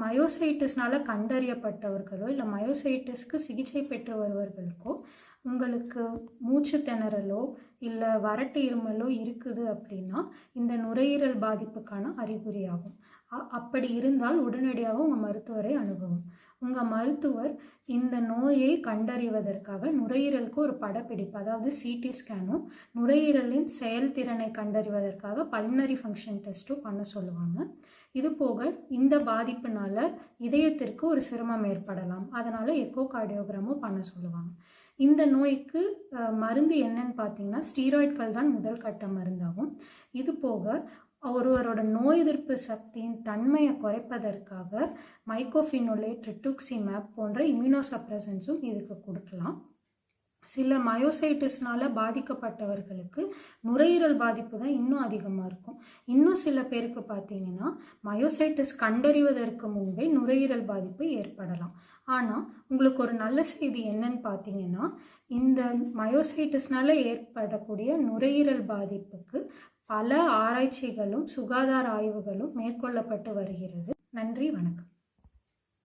மயோசைட்டிஸ்னால கண்டறியப்பட்டவர்களோ இல்லை மயோசைட்டிஸ்க்கு சிகிச்சை பெற்று வருவர்களுக்கோ உங்களுக்கு மூச்சு திணறலோ இல்லை வறட்டு இருமலோ இருக்குது அப்படின்னா இந்த நுரையீரல் பாதிப்புக்கான அறிகுறியாகும். அ- அப்படி இருந்தால் உடனடியாக உங்கள் மருத்துவரை அணுகவும். உங்கள் மருத்துவர் இந்த நோயை கண்டறிவதற்காக நுரையீரலுக்கு ஒரு படப்பிடிப்பு அதாவது சிடி ஸ்கேனும் நுரையீரலின் செயல்திறனை கண்டறிவதற்காக பல்னரி ஃபங்க்ஷன் டெஸ்ட்டும் பண்ண சொல்லுவாங்க. இது போக இந்த பாதிப்புனால இதயத்திற்கு ஒரு சிரமம் ஏற்படலாம். அதனால் எக்கோ கார்டியோகிராமும் பண்ண சொல்லுவாங்க. இந்த நோய்க்கு மருந்து என்னன்னு பார்த்தீங்கன்னா ஸ்டீராய்ட்கள் தான் முதல் கட்ட மருந்தாகும். இது போக ஒருவரோட நோய் எதிர்ப்பு சக்தியின் தன்மையை குறைப்பதற்காக மைக்கோஃபினோலேட் ரிட்டுக்சிமேப் போன்ற இம்யூனோசப்ரசன்ஸும் இதுக்கு கொடுக்கலாம். சில மயோசைட்டிஸ்னால பாதிக்கப்பட்டவர்களுக்கு நுரையீரல் பாதிப்பு தான் இன்னும் அதிகமாக இருக்கும். இன்னும் சில பேருக்கு பார்த்தீங்கன்னா மயோசைட்டிஸ் கண்டறிவதற்கு முன்பே நுரையீரல் பாதிப்பு ஏற்படலாம். ஆனால் உங்களுக்கு ஒரு நல்ல செய்தி என்னன்னு பார்த்தீங்கன்னா இந்த மயோசைட்டிஸ்னால ஏற்படக்கூடிய நுரையீரல் பாதிப்புக்கு பல ஆராய்ச்சிகளும் சுகாதார ஆய்வுகளும் மேற்கொள்ளப்பட்டு வருகிறது. நன்றி வணக்கம்.